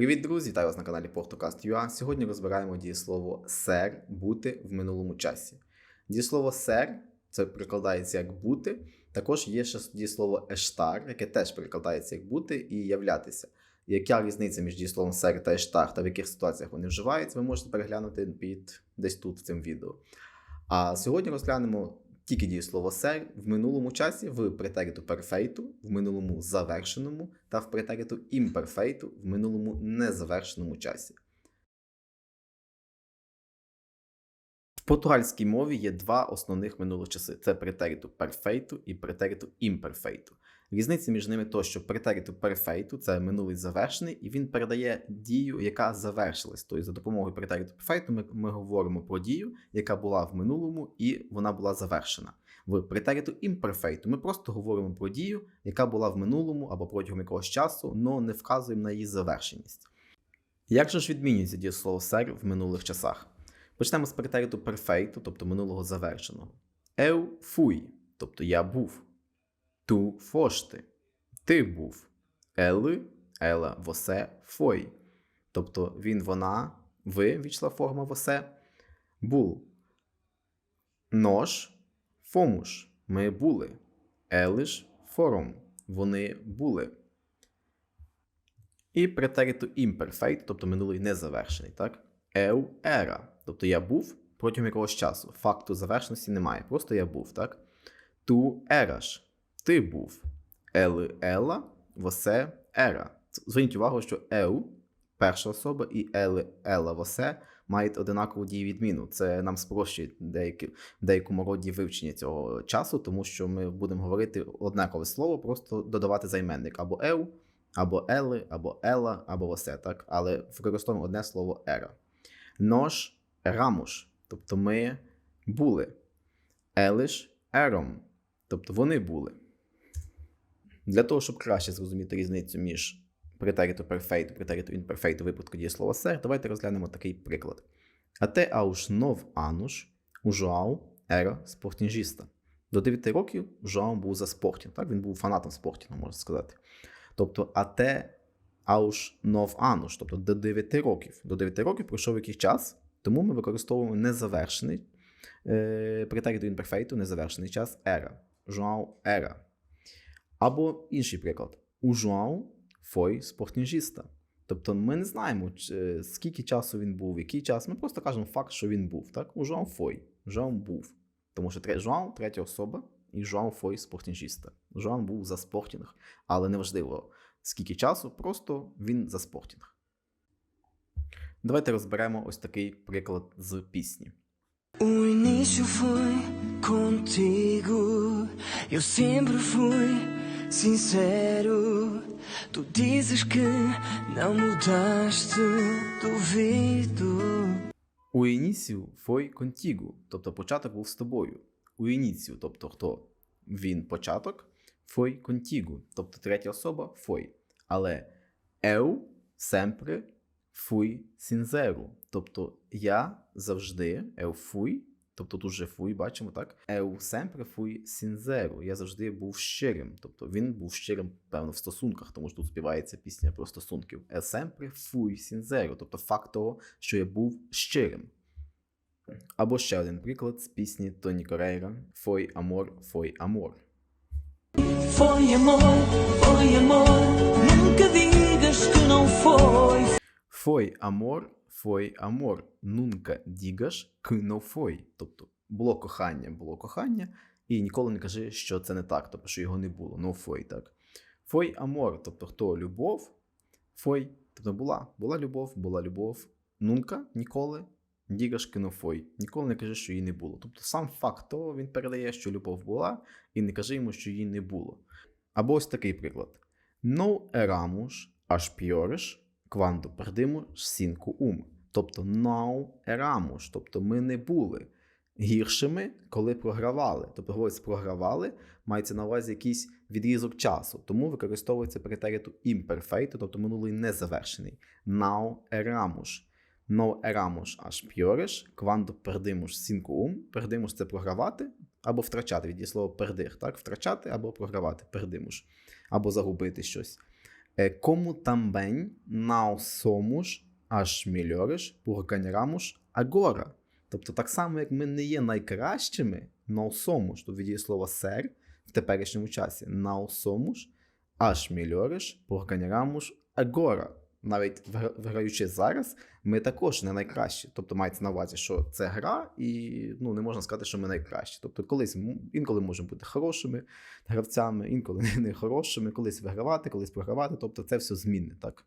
Привіт, друзі! Вітаю вас на каналі Portocast.ua. Сьогодні розбираємо дієслово сер бути в минулому часі. Дієслово сер це перекладається як бути. Також є ще дієслово ештар, яке теж перекладається як бути і являтися. Яка різниця між дієсловом сер та ештар та в яких ситуаціях вони вживаються, ви можете переглянути під десь тут в цим відео. А сьогодні розглянемо тільки дієслово сер в минулому часі в претериту перфейту, в минулому завершеному та в претериту імперфейту в минулому незавершеному часі. В португальській мові є два основних минулих часи: це претериту перфейту і претериту імперфейту. Різниця між ними то, що претериту перфейту це минулий завершений, і він передає дію, яка завершилась. Тобто за допомогою претериту перфейту ми, ми говоримо про дію, яка була в минулому, і вона була завершена. В претериту імперфейту ми просто говоримо про дію, яка була в минулому або протягом якогось часу, але не вказуємо на її завершеність. Як же ж відмінюється дієслово сер в минулих часах? Почнемо з претериту перфейту, тобто минулого завершеного. Eu fui, тобто я був. Tu foste. Ти був. Ели, ела, восе, фой. Тобто він, вона, ви війшла форма восе. Бул. Нож, фомуш. Ми були. Елиш, форум. Вони були. І претериту імперфейт, тобто минулий незавершений, так? Еу, ера. Тобто я був протягом якогось часу. Факту завершеності немає. Просто я був, так? Ту ераш ти був. Ели ела, восе ера. Зверніть увагу, що еу, перша особа, і ели ела восе мають одинакову дієвідміну. Це нам спрощує деякі, в деякому роді вивчення цього часу, тому що ми будемо говорити однакове слово, просто додавати займенник або еу, або ели, або ела, або восе. так? Але використовуємо одне слово ера. Нож рамуш, тобто ми були. Елиш ером, тобто вони були. Для того, щоб краще зрозуміти різницю між претериту перфейту, претериту імперфейту випадку дієслова сер, давайте розглянемо такий приклад. Ате ауш нов ануш у Жоау ера спортінжіста. До 9 років Жоау був за спортінг, так? він був фанатом спортінгу, можна сказати. Тобто, ате ауш нов ануш, тобто до 9 років. До 9 років пройшов якийсь час, тому ми використовуємо незавершений е, претериту імперфейту, незавершений час ера. Жоау ера. Або інший приклад. У Жуау фой спортніжіста. Тобто ми не знаємо, скільки часу він був, який час. Ми просто кажемо факт, що він був. Так? У Жуау фой. Жуау був. Тому що Жуау третя особа, і Жуау фой спортніжіста. Жуау був за спортінг, але неважливо, скільки часу, просто він за спортінг. Давайте розберемо ось такий приклад з пісні. Início contigo, eu sempre fui sincero. Tu dizes que não mudaste, duvido. У інісію фой контігу, тобто початок був з тобою. У інісію, тобто хто? Він початок, фой контігу, тобто третя особа фой. Але еу семпре фуй сінзеру. Тобто я завжди еу фуй, тобто тут же фуй, бачимо, так? Еу семпре фуй сінзеру. Я завжди був щирим. Тобто він був щирим, певно, в стосунках, тому що тут співається пісня про стосунків. Е семпре фуй сінзеру, тобто факт того, що я був щирим. Або ще один приклад з пісні Тоні Корейра Фой амор, фой амор. Foi amor, foi amor. Nunca digas que não foi. Фой фой амор, нунка дігаш, фой. Тобто було кохання, було кохання, і ніколи не кажи, що це не так, тобто що його не було. Ну фой, так. Фой амор, тобто хто любов, фой, тобто була, була любов, була любов. Нунка ніколи, дігаш кно фой. Ніколи не кажи, що її не було. Тобто сам факт того він передає, що любов була, і не кажи йому, що її не було. Або ось такий приклад. No eramos as piores quando perdemos cinco um. Тобто no eramos, тобто ми не були гіршими, коли програвали. Тобто говориться, програвали, мається на увазі якийсь відрізок часу. Тому використовується претериту імперфейту, тобто минулий незавершений. Now eramos. No eramos as piores quando perdemos cinco um. Perdemos – це програвати або втрачати від дієслова пердих, так? Втрачати або програвати, пердимуш, або загубити щось. Е, Como também não somos as melhores por ganharmos agora. Тобто, так само, як ми не є найкращими, não somos, то віддіє слово ser в теперішньому часі. Não somos as melhores por ganharmos agora. Навіть вигра- виграючи зараз, ми також не найкращі. Тобто мається на увазі, що це гра, і ну, не можна сказати, що ми найкращі. Тобто, колись інколи можемо бути хорошими гравцями, інколи не хорошими, колись вигравати, колись програвати. Тобто, це все змінне, так?